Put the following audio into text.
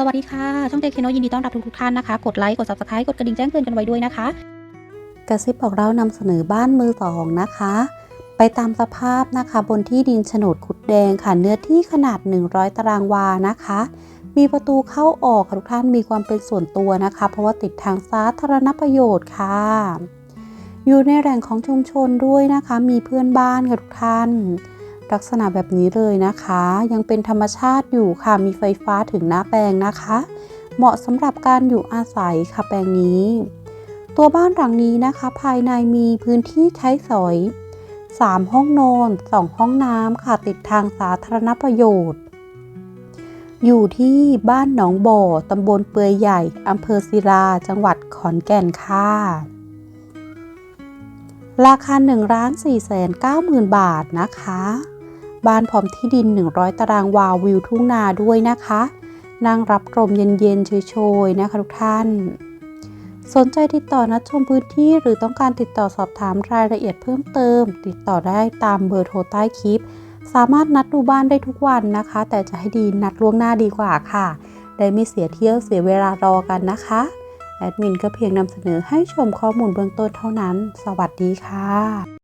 สวัสดีค่ะ ช่องเจคเคโนยินดีต้อนรับทุกๆท่านนะคะ กดไลค์ กด subscribe กดกระดิ่งแจ้งเตือนกันไว้ด้วยนะคะ กระซิบบอกเรานำเสนอบ้านมือสองนะคะ ไปตามสภาพนะคะบนที่ดินโฉนดขุดแดงค่ะ เนื้อที่ขนาด 100 ตารางวานะคะ มีประตูเข้าออกค่ะทุกท่านมีความเป็นส่วนตัวนะคะ เพราะว่าติดทางสาธารณประโยชน์ค่ะ อยู่ในแหล่งของชุมชนด้วยนะคะ มีเพื่อนบ้านค่ะทุกท่าน ลักษณะแบบนี้เลยนะคะ ยังเป็นธรรมชาติอยู่ค่ะมีไฟฟ้าถึงหน้าแปลงนะคะ เหมาะสำหรับการอยู่อาศัยค่ะแปลงนี้ ตัวบ้านหลังนี้นะคะ ภายในมีพื้นที่ใช้สอย 3 ห้องนอน2ห้องน้ำค่ะติดทางสาธารณประโยชน์ อยู่ที่บ้านหนองบ่อตำบลเปือยใหญ่อำเภอศิลาจังหวัดขอนแก่นค่ะราคา1ล้าน4แสน9หมื่นบาทนะคะ บ้านพร้อมที่ดิน 100 ตารางวาวิวทุ่งนาด้วยนะคะ นั่งรับลมเย็นๆเฉยๆนะคะทุกท่าน สนใจติดต่อนัดชมพื้นที่หรือต้องการติดต่อสอบถามรายละเอียดเพิ่มเติม ติดต่อได้ตามเบอร์โทรใต้คลิป สามารถนัดดูบ้านได้ทุกวันนะคะ แต่จะให้ดีนัดล่วงหน้าดีกว่าค่ะ ได้ไม่เสียเที่ยวเสียเวลารอกันนะคะแอดมินก็เพียงนำเสนอให้ชมข้อมูลเบื้องต้นเท่านั้น สวัสดีค่ะ